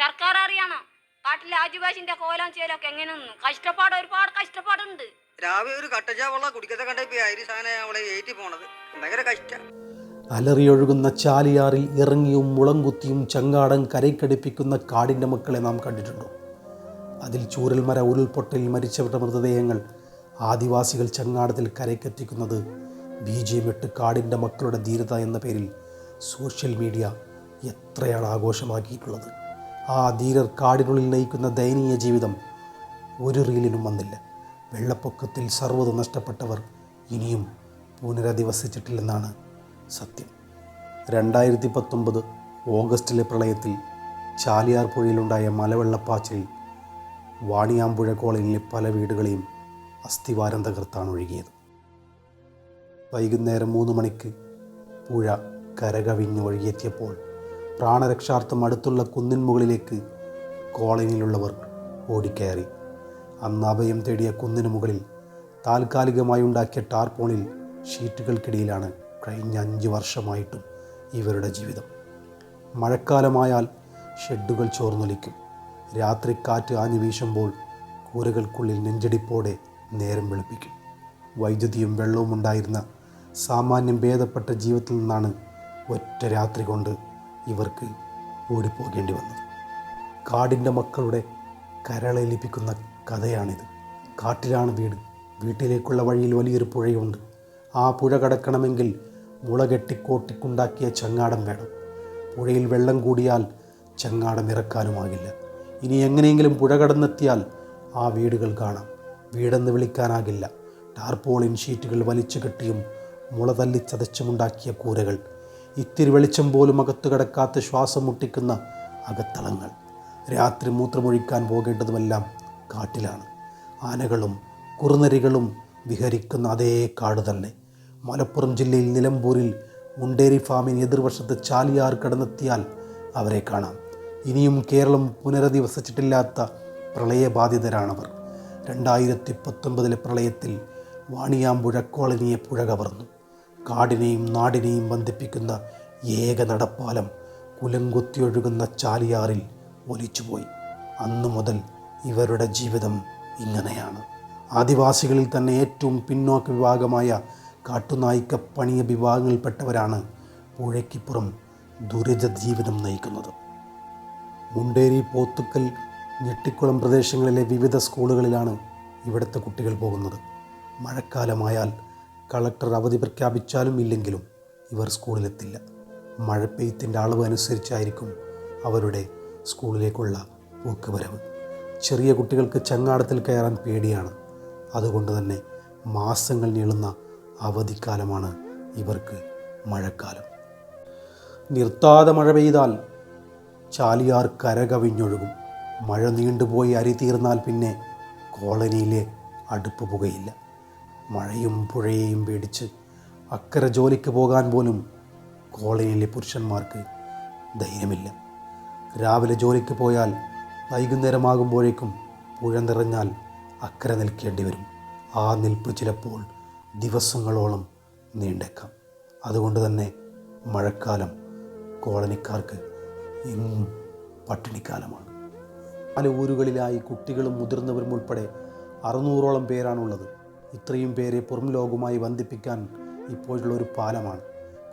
സർക്കാർ അറിയണം. കാട്ടിലെ ആദിവാസിന്റെ കോലം ചേലൊക്കെ എങ്ങനെയൊന്നും കഷ്ടപ്പാട് ഒരുപാട് കഷ്ടപ്പാടുണ്ട്. രാവിലെ ഒരു കട്ടച്ചാ വെള്ളം കുടിക്കത്തെ കണ്ടപ്പോ അരി സാധനം അവളെ ഏറ്റി പോണത്. ഭയങ്കര കഷ്ട. അലറിയൊഴുകുന്ന ചാലിയാറിൽ ഇറങ്ങിയും മുളങ്കുത്തിയും ചങ്ങാടം കരയ്ക്കടിപ്പിക്കുന്ന കാടിന്റെ മക്കളെ നാം കണ്ടിട്ടുണ്ടോ? അതിൽ ചൂരൽമര ഉരുൾപൊട്ടലിൽ മരിച്ചവരുടെ മൃതദേഹങ്ങൾ ആദിവാസികൾ ചങ്ങാടത്തിൽ കരയ്ക്കെത്തിക്കുന്നത് ബി ജെ കാടിന്റെ മക്കളുടെ ധീരത എന്ന പേരിൽ സോഷ്യൽ മീഡിയ എത്രയാണ് ആഘോഷമാക്കിയിട്ടുള്ളത്? ആ ധീരർ കാടിനുള്ളിൽ നയിക്കുന്ന ദയനീയ ജീവിതം ഒരു റീലിനും വന്നില്ല. വെള്ളപ്പൊക്കത്തിൽ സർവതും നഷ്ടപ്പെട്ടവർ ഇനിയും പുനരധിവസിച്ചിട്ടില്ലെന്നാണ് സത്യം. രണ്ടായിരത്തി പത്തൊമ്പത് ഓഗസ്റ്റിലെ പ്രളയത്തിൽ ചാലിയാർ പുഴയിലുണ്ടായ മലവെള്ളപ്പാച്ചിൽ വാണിയാമ്പുഴ കോളനിയിലെ പല വീടുകളെയും അസ്ഥിവാരം തകർത്താണ് ഒഴുകിയത്. വൈകുന്നേരം മൂന്ന് മണിക്ക് പുഴ കരകവിഞ്ഞ് ഒഴുകിയെത്തിയപ്പോൾ പ്രാണരക്ഷാർത്ഥം അടുത്തുള്ള കുന്നിൻ മുകളിലേക്ക് കോളനിയിലുള്ളവർ ഓടിക്കയറി. അന്ന് അഭയം തേടിയ കുന്നിന് മുകളിൽ താൽക്കാലികമായി ഉണ്ടാക്കിയ ടാർപോണിൽ ഷീറ്റുകൾക്കിടയിലാണ് കഴിഞ്ഞ അഞ്ച് വർഷമായിട്ടും ഇവരുടെ ജീവിതം. മഴക്കാലമായാൽ ഷെഡുകൾ ചോർന്നൊലിക്കും. രാത്രി കാറ്റ് ആഞ്ഞു വീശുമ്പോൾ കൂരകൾക്കുള്ളിൽ നെഞ്ചടിപ്പോടെ നേരം വെളുപ്പിക്കും. വൈദ്യുതിയും വെള്ളവും ഉണ്ടായിരുന്ന സാമാന്യം ഭേദപ്പെട്ട ജീവിതത്തിൽ നിന്നാണ് ഒറ്റ രാത്രി കൊണ്ട് ഇവർക്ക് ഓടിപ്പോകേണ്ടി വന്നത്. കാടിന്റെ മക്കളുടെ കരളേലിപ്പിക്കുന്ന കഥയാണിത്. കാട്ടിലാണ് വീട്. വീട്ടിലേക്കുള്ള വഴിയിൽ വലിയൊരു പുഴയുണ്ട്. ആ പുഴ കടക്കണമെങ്കിൽ മുള കെട്ടിക്കോട്ടിക്കുണ്ടാക്കിയ ചങ്ങാടം വേണം. പുഴയിൽ വെള്ളം കൂടിയാൽ ചങ്ങാടം ഇറക്കാനുമാകില്ല. ഇനി എങ്ങനെയെങ്കിലും പുഴ കടന്നെത്തിയാൽ ആ വീടുകൾ കാണാം. വീടെന്ന് വിളിക്കാനാകില്ല. ടാർപോളിൻ ഷീറ്റുകൾ വലിച്ചു കെട്ടിയും മുള തല്ലി ചതച്ചുമുണ്ടാക്കിയ കൂരകൾ ഇത്തിരി വെളിച്ചം പോലും അകത്തു കിടക്കാത്ത ശ്വാസം മുട്ടിക്കുന്ന അകത്തളങ്ങൾ. രാത്രി മൂത്രമൊഴിക്കാൻ പോകേണ്ടതുമെല്ലാം കാട്ടിലാണ്. ആനകളും കുറുനരികളും വിഹരിക്കുന്ന അതേ കാട് തന്നെ. മലപ്പുറം ജില്ലയിൽ നിലമ്പൂരിൽ മുണ്ടേരി ഫാമിന് എതിർവശത്ത് ചാലിയാർ കടന്നെത്തിയാൽ അവരെ കാണാം. ഇനിയും കേരളം പുനരധിവസിച്ചിട്ടില്ലാത്ത പ്രളയബാധിതരാണവർ. രണ്ടായിരത്തി പത്തൊൻപതിലെ പ്രളയത്തിൽ വാണിയാമ്പുഴ കോളനിയെ പുഴ കവർന്നു കാടിനെയും നാടിനെയും ബന്ധിപ്പിക്കുന്ന ഏക നടപ്പാലം കുലങ്കുത്തിയൊഴുകുന്ന ചാലിയാറിൽ ഒലിച്ചുപോയി. അന്നു മുതൽ ഇവരുടെ ജീവിതം ഇങ്ങനെയാണ്. ആദിവാസികളിൽ തന്നെ ഏറ്റവും പിന്നോക്ക വിഭാഗമായ കാട്ടുനായിക്ക പണിയ വിഭാഗങ്ങളിൽപ്പെട്ടവരാണ് പുഴയ്ക്കിപ്പുറം ദുരിത ജീവിതം നയിക്കുന്നത്. മുണ്ടേരി പോത്തുക്കൽ ഞെട്ടിക്കുളം പ്രദേശങ്ങളിലെ വിവിധ സ്കൂളുകളിലാണ് ഇവിടുത്തെ കുട്ടികൾ പോകുന്നത്. മഴക്കാലമായാൽ കളക്ടർ അവധി പ്രഖ്യാപിച്ചാലും ഇല്ലെങ്കിലും ഇവർ സ്കൂളിലെത്തില്ല. മഴ പെയ്ത്തിന്റെ അളവ് അനുസരിച്ചായിരിക്കും അവരുടെ സ്കൂളിലേക്കുള്ള പോക്കുവരവ്. ചെറിയ കുട്ടികൾക്ക് ചങ്ങാടത്തിൽ കയറാൻ പേടിയാണ്. അതുകൊണ്ട് തന്നെ മാസങ്ങൾ നീളുന്ന അവധിക്കാലമാണ് ഇവർക്ക് മഴക്കാലം. നിർത്താതെ മഴ പെയ്താൽ ചാലിയാർ കരകവിഞ്ഞൊഴുകും. മഴ നീണ്ടുപോയി അരി തീർന്നാൽ പിന്നെ കോളനിയിലെ അടുപ്പ് പുകയില്ല. മഴയും പുഴയെയും പേടിച്ച് അക്കരെ ജോലിക്ക് പോകാൻ പോലും കോളനിയിലെ പുരുഷന്മാർക്ക് ധൈര്യമില്ല. രാവിലെ ജോലിക്ക് പോയാൽ വൈകുന്നേരമാകുമ്പോഴേക്കും പുഴ നിറഞ്ഞാൽ അക്കരെ നിൽക്കേണ്ടി വരും. ആ നിൽപ്പ് ചിലപ്പോൾ ദിവസങ്ങളോളം നീണ്ടേക്കാം. അതുകൊണ്ട് തന്നെ മഴക്കാലം കോളനിക്കാർക്ക് എന്നും പട്ടിണിക്കാലമാണ്. പല ഊരുകളിലായി കുട്ടികളും മുതിർന്നവരും ഉൾപ്പെടെ അറുന്നൂറോളം പേരാണുള്ളത്. ഇത്രയും പേരെ പുറം ലോകവുമായി ബന്ധിപ്പിക്കാൻ ഇപ്പോഴുള്ള ഒരു പാലമാണ്.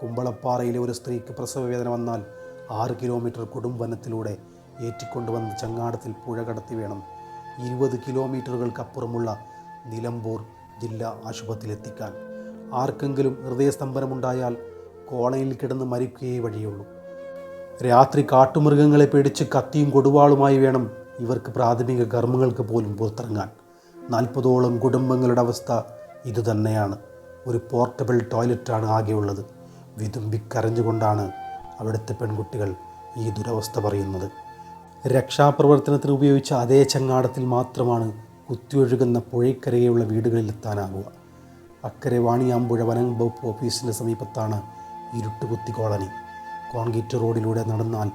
കുമ്പളപ്പാറയിലെ ഒരു സ്ത്രീക്ക് പ്രസവവേദന വന്നാൽ ആറ് കിലോമീറ്റർ കൊടുംവനത്തിലൂടെ ഏറ്റിക്കൊണ്ടുവന്ന് ചങ്ങാടത്തിൽ പുഴ കടത്തി വേണം. ഇരുപത് കിലോമീറ്ററുകൾക്കപ്പുറമുള്ള നിലമ്പൂർ ജില്ലാ ആശുപത്രിയിലെത്തിക്കാൻ. ആർക്കെങ്കിലും ഹൃദയസ്തംഭനമുണ്ടായാൽ കോളയിൽ കിടന്ന് മരിക്കുകയേ വഴിയുള്ളൂ. രാത്രി കാട്ടുമൃഗങ്ങളെ പേടിച്ച് കത്തിയും കൊടുവാളുമായി വേണം ഇവർക്ക് പ്രാഥമിക കർമ്മങ്ങൾക്ക് പോലും പുറത്തിറങ്ങാൻ. നാൽപ്പതോളം കുടുംബങ്ങളുടെ അവസ്ഥ ഇതുതന്നെയാണ്. ഒരു പോർട്ടബിൾ ടോയ്ലറ്റാണ് ആകെയുള്ളത്. വിതുമ്പിക്കരഞ്ഞുകൊണ്ടാണ് അവിടുത്തെ പെൺകുട്ടികൾ ഈ ദുരവസ്ഥ പറയുന്നത്. രക്ഷാപ്രവർത്തനത്തിന് ഉപയോഗിച്ച അതേ ചങ്ങാടത്തിൽ മാത്രമാണ് കുത്തിയൊഴുകുന്ന പുഴയ്ക്കരയുള്ള വീടുകളിലെത്താനാകുക അക്കരെ വാണിയാമ്പുഴ വനം വകുപ്പ് ഓഫീസിന്റെ സമീപത്താണ് ഇരുട്ടുകുത്തി കോളനി. കോൺക്രീറ്റ് റോഡിലൂടെ നടന്നാൽ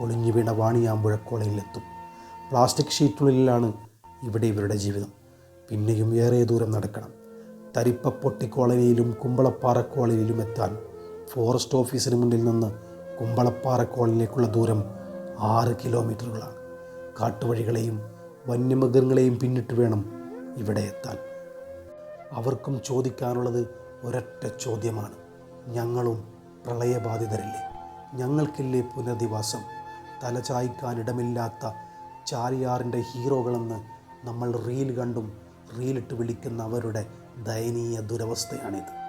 പൊളിഞ്ഞു വീണ വാണിയാമ്പുഴ കോളനിയിലെത്തും. പ്ലാസ്റ്റിക് ഷീറ്റുകളിലാണ് ഇവിടെ ഇവരുടെ ജീവിതം. പിന്നെയും ഏറെ ദൂരം നടക്കണം. തരിപ്പപ്പൊട്ടി കോളനിയിലും കുമ്പളപ്പാറ കോളനിയിലും എത്താൻ ഫോറസ്റ്റ് ഓഫീസിന് മുന്നിൽ നിന്ന് കുമ്പളപ്പാറ കോളനിയിലേക്കുള്ള ദൂരം ആറ് കിലോമീറ്ററുകളാണ് കാട്ടുവഴികളെയും വന്യമൃഗങ്ങളെയും പിന്നിട്ട് വേണം ഇവിടെ എത്താൻ. അവർക്കും ചോദിക്കാനുള്ളത് ഒരൊറ്റ ചോദ്യമാണ്. ഞങ്ങളും പ്രളയബാധിതരല്ലേ? ഞങ്ങൾക്കില്ലേ പുനരധിവാസം? തലചായ്ക്കാനിടമില്ലാത്ത ചാലിയാറിന്റെ ഹീറോകളെന്ന് നമ്മൾ റീൽ കണ്ടും റീലിട്ട് വിളിക്കുന്നവരുടെ ദയനീയ ദുരവസ്ഥയാണിത്.